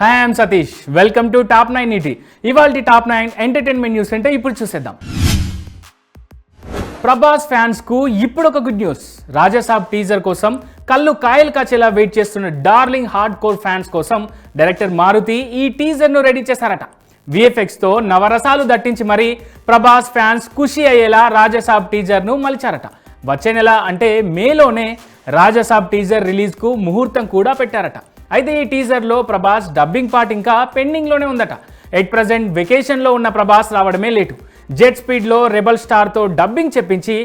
Hi I'm Satish welcome to top nine ET ఇవాళ top nine entertainment news అంటే ఇప్పుడు చూసేద్దాం. ప్రభాస్ ఫ్యాన్స్కు ఇప్పుడు ఒక గుడ్ న్యూస్ రాజాసాబ్ టీజర్ కోసం కళ్ళు కాయలు కాచేలా వెయిట్ చేస్తున్న డార్లింగ్ హార్డ్ కోర్ ఫ్యాన్స్ కోసం డైరెక్టర్ మారుతి ఈ టీజర్ను రెడీ చేశారట. విఎఫ్ఎక్స్తో నవరసాలు దట్టించి మరీ ప్రభాస్ ఫ్యాన్స్ ఖుషి అయ్యేలా రాజాసాబ్ టీజర్ను మలిచారట. వచ్చే నెల అంటే మేలోనే రాజాసాబ్ టీజర్ రిలీజ్కు ముహూర్తం కూడా పెట్టారట. అయితే ఈ టీజర్లో ప్రభాస్ డబ్బింగ్ పార్ట్ ఇంకా పెండింగ్లోనే ఉందట. ఎట్ ప్రజెంట్ వెకేషన్లో ఉన్న ప్రభాస్ రావడమే లేటు. జెట్ స్పీడ్లో రెబల్ స్టార్తో డబ్బింగ్ చెప్పించి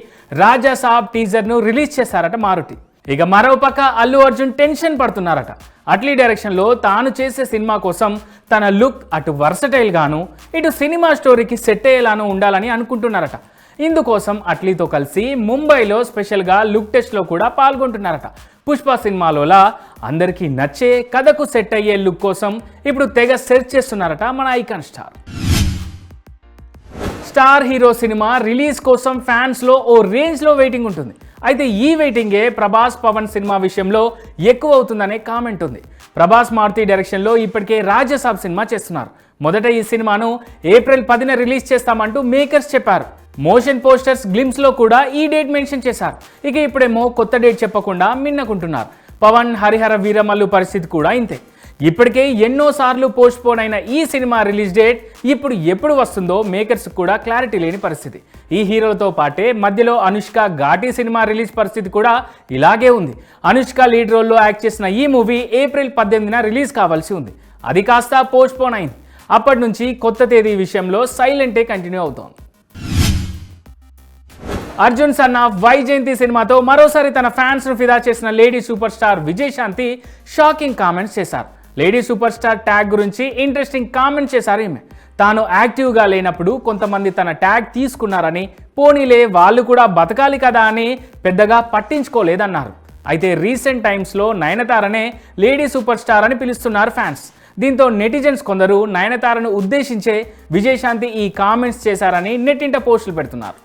రాజా సాబ్ టీజర్ను రిలీజ్ చేశారట మారుతి. ఇక మరోపక్క అల్లు అర్జున్ టెన్షన్ పడుతున్నారట. అట్లీ డైరెక్షన్లో తాను చేసే సినిమా కోసం తన లుక్ అటు వర్సటైల్ గాను ఇటు సినిమా స్టోరీకి సెట్ అయ్యేలాను ఉండాలని అనుకుంటున్నారట. ఇందుకోసం అట్లీతో కలిసి ముంబైలో స్పెషల్గా లుక్ టెస్ట్లో కూడా పాల్గొంటున్నారట. పుష్ప సినిమాలోలా అందరికీ నచ్చే కథకు సెట్ అయ్యే లుక్ కోసం ఇప్పుడు తెగ సెర్చ్ చేస్తున్నారట మన icon star. Star hero cinema release కోసం ఫ్యాన్స్లో ఓ రేంజ్లో వెయిటింగ్ ఉంటుంది. అయితే ఈ వెయిటింగే ప్రభాస్ పవన్ సినిమా విషయంలో ఎక్కువ అవుతుందనే కామెంట్ ఉంది. ప్రభాస్ మారుతి డైరెక్షన్లో ఇప్పటికే రాజ్యసాబ్ సినిమా చేస్తున్నారు. మొదట ఈ సినిమాను ఏప్రిల్ పదిన రిలీజ్ చేస్తామంటూ మేకర్స్ చెప్పారు. మోషన్ పోస్టర్స్ గ్లిమ్స్లో కూడా ఈ డేట్ మెన్షన్ చేశారు. ఇక ఇప్పుడేమో కొత్త డేట్ చెప్పకుండా మిన్నకుంటున్నారు. పవన్ హరిహర వీరమల్లు పరిస్థితి కూడా ఇంతే. ఇప్పటికే ఎన్నో సార్లు పోస్ట్ పోన్ అయిన ఈ సినిమా రిలీజ్ డేట్ ఇప్పుడు ఎప్పుడు వస్తుందో మేకర్స్ కూడా క్లారిటీ లేని పరిస్థితి. ఈ హీరోలతో పాటే మధ్యలో అనుష్క ఘాటీ సినిమా రిలీజ్ పరిస్థితి కూడా ఇలాగే ఉంది. అనుష్క లీడ్ రోల్లో యాక్ట్ చేసిన ఈ మూవీ ఏప్రిల్ పద్దెనిమిదిన రిలీజ్ కావాల్సి ఉంది. అది కాస్త పోస్ట్ పోన్ అయింది. అప్పటి నుంచి కొత్త తేదీ విషయంలో సైలెంటే కంటిన్యూ అవుతోంది. అర్జున్ సన్న వై వైజయంతి సినిమాతో మరోసారి తన ఫ్యాన్స్ను ఫిదా చేసిన lady super star Vijayashanti shocking comments చేశారు. లేడీ సూపర్ స్టార్ ట్యాగ్ గురించి ఇంట్రెస్టింగ్ కామెంట్ చేశారు ఈమె. తాను యాక్టివ్గా లేనప్పుడు కొంతమంది తన ట్యాగ్ తీసుకున్నారని పోనీలే వాళ్ళు కూడా బతకాలి కదా అని పెద్దగా పట్టించుకోలేదన్నారు. అయితే రీసెంట్ టైమ్స్లో నయనతారనే లేడీ సూపర్ స్టార్ అని పిలుస్తున్నారు ఫ్యాన్స్. దీంతో నెటిజన్స్ కొందరు నయనతారను ఉద్దేశించే విజయశాంతి ఈ కామెంట్స్ చేశారని నెట్టింట పోస్టులు పెడుతున్నారు.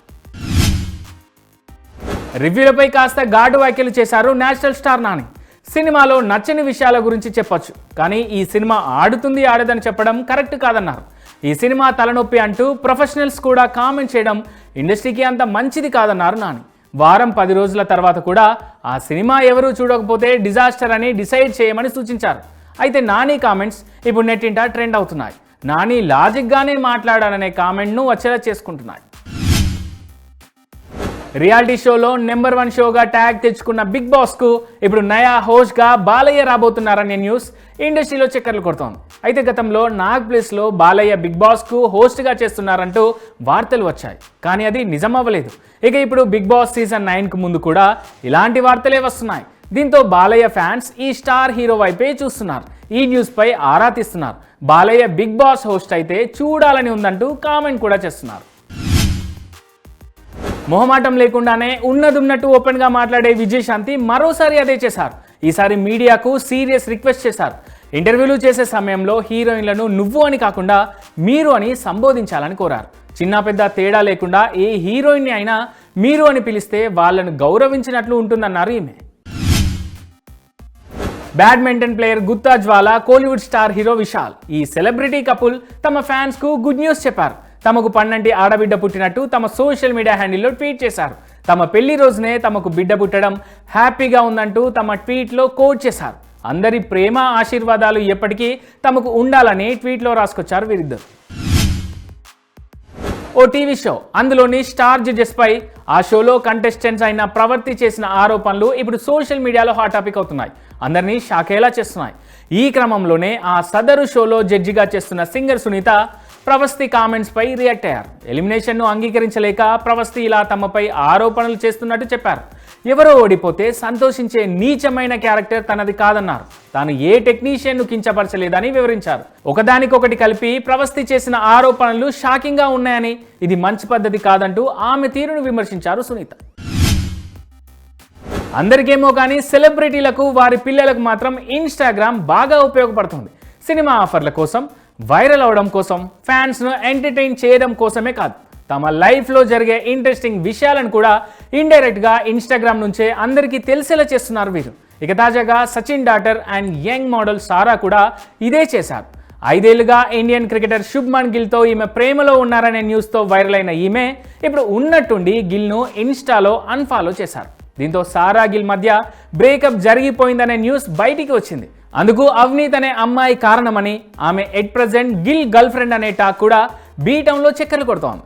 రివ్యూలపై కాస్త ఘాటు వ్యాఖ్యలు చేశారు నేషనల్ స్టార్ నాని. సినిమాలో నచ్చని విషయాల గురించి చెప్పొచ్చు. కానీ ఈ సినిమా ఆడుతుంది ఆడదని చెప్పడం కరెక్ట్ కాదన్నారు. ఈ సినిమా తలనొప్పి అంటూ ప్రొఫెషనల్స్ కూడా కామెంట్ చేయడం ఇండస్ట్రీకి అంత మంచిది కాదన్నారు నాని. వారం పది రోజుల తర్వాత కూడా ఆ సినిమా ఎవరూ చూడకపోతే డిజాస్టర్ అని డిసైడ్ చేయమని సూచించారు. అయితే నాని కామెంట్స్ ఇప్పుడు నెట్టింట ట్రెండ్ అవుతున్నాయి. నాని లాజిక్గానే మాట్లాడాలనే కామెంట్ను వచ్చేలా చేసుకుంటున్నాయి. రియాలిటీ షోలో నెంబర్ వన్ షోగా ట్యాగ్ తెచ్చుకున్న బిగ్ బాస్కు ఇప్పుడు నయా హోస్ట్గా బాలయ్య రాబోతున్నారనే న్యూస్ ఇండస్ట్రీలో చక్కర్లు కొడుతోంది. అయితే గతంలో నాగ్ ప్లేస్లో బాలయ్య బిగ్ బాస్కు హోస్ట్గా చేస్తున్నారంటూ వార్తలు వచ్చాయి. కానీ అది నిజం అవ్వలేదు ఇక ఇప్పుడు బిగ్ బాస్ సీజన్ నైన్కు ముందు కూడా ఇలాంటి వార్తలే వస్తున్నాయి. దీంతో బాలయ్య ఫ్యాన్స్ ఈ స్టార్ హీరో వైపే చూస్తున్నారు. ఈ న్యూస్ పై ఆరా తీస్తున్నారు. బాలయ్య బిగ్ బాస్ హోస్ట్ అయితే చూడాలని ఉందంటూ కామెంట్ కూడా చేస్తున్నారు. మొహమాటం లేకుండానే ఉన్నదున్నట్టు ఓపెన్గా మాట్లాడే విజయశాంతి మరోసారి అదే చేశారు. ఈసారి మీడియాకు సీరియస్ రిక్వెస్ట్ చేశారు. ఇంటర్వ్యూలు చేసే సమయంలో హీరోయిన్లను నువ్వు అని కాకుండా మీరు అని సంబోధించాలని కోరారు. చిన్న పెద్ద తేడా లేకుండా ఏ హీరోయిన్ని అయినా మీరు అని పిలిస్తే వాళ్ళను గౌరవించినట్లు ఉంటుందన్నారు ఈమె. Badminton player Gutta Jwala Kollywood star hero Vishal. ఈ సెలబ్రిటీ కపుల్ తమ ఫ్యాన్స్కు గుడ్ న్యూస్ చెప్పారు. తమకు పన్నంటి ఆడబిడ్డ పుట్టినట్టు తమ సోషల్ మీడియా హ్యాండిల్లో ట్వీట్ చేశారు. తమ పెళ్ళి రోజునే తమకు బిడ్డ పుట్టడం హ్యాపీగా ఉందంటూ తమ ట్వీట్లో కోట్ చేశారు. అందరి ప్రేమ ఆశీర్వాదాలు ఎప్పటికీ తమకు ఉండాలని ట్వీట్లో రాసుకొచ్చారు వీరిద్దరు. ఓ టీవీ షో. అందులోని స్టార్ జడ్జెస్పై ఆ షోలో కంటెస్టెంట్స్ అయిన ప్రవర్తి చేసిన ఆరోపణలు ఇప్పుడు సోషల్ మీడియాలో హాట్ టాపిక్ అవుతున్నాయి. అందరినీ షాకేలా చేస్తున్నాయి. ఈ క్రమంలోనే ఆ సదరు షోలో జడ్జిగా చేస్తున్న సింగర్ సునీత ప్రవస్తి కామెంట్స్ పై రియాక్ట్ అయ్యారు. ఎలిమినేషన్ను అంగీకరించలేక ప్రవస్తి ఇలా తమపై ఆరోపణలు చేస్తున్నట్టు చెప్పారు. ఎవరో ఓడిపోతే సంతోషించే నీచమైన క్యారెక్టర్ తనది కాదన్నారు. తాను ఏ టెక్నీషియన్ను కించపరచలేదని వివరించారు. ఒకదానికొకటి కలిపి ప్రవస్తి చేసిన ఆరోపణలు షాకింగ్గా ఉన్నాయని ఇది మంచి పద్ధతి కాదంటూ ఆమె తీరును విమర్శించారు సునీత. అందరికేమో కానీ సెలబ్రిటీలకు వారి పిల్లలకు మాత్రం ఇన్స్టాగ్రామ్ బాగా ఉపయోగపడుతుంది. సినిమా ఆఫర్ల కోసం వైరల్ అవడం కోసం ఫ్యాన్స్ను ఎంటర్టైన్ చేయడం కోసమే కాదు. తమ లైఫ్లో జరిగే ఇంట్రెస్టింగ్ విషయాలను కూడా ఇండైరెక్ట్గా ఇన్స్టాగ్రామ్ నుంచే అందరికీ తెలిసేలా చేస్తున్నారు వీరు. ఇక తాజాగా Sachin daughter and young model Sara కూడా ఇదే చేశారు. ఐదేళ్ళుగా ఇండియన్ క్రికెటర్ శుభ్మన్ గిల్తో ఈమె ప్రేమలో ఉన్నారనే న్యూస్తో వైరల్ అయిన ఈమె ఇప్పుడు ఉన్నట్టుండి గిల్ను ఇన్స్టాలో అన్ఫాలో చేశారు. దీంతో సారా గిల్ మధ్య బ్రేకప్ జరిగిపోయిందనే న్యూస్ బయటికి వచ్చింది. అందుకు అవ్నీత్ అనే అమ్మాయి కారణమని ఆమె at present Gill girlfriend అనే టాక్ కూడా బీ టౌన్లో చక్కర్లు కొడుతోంది.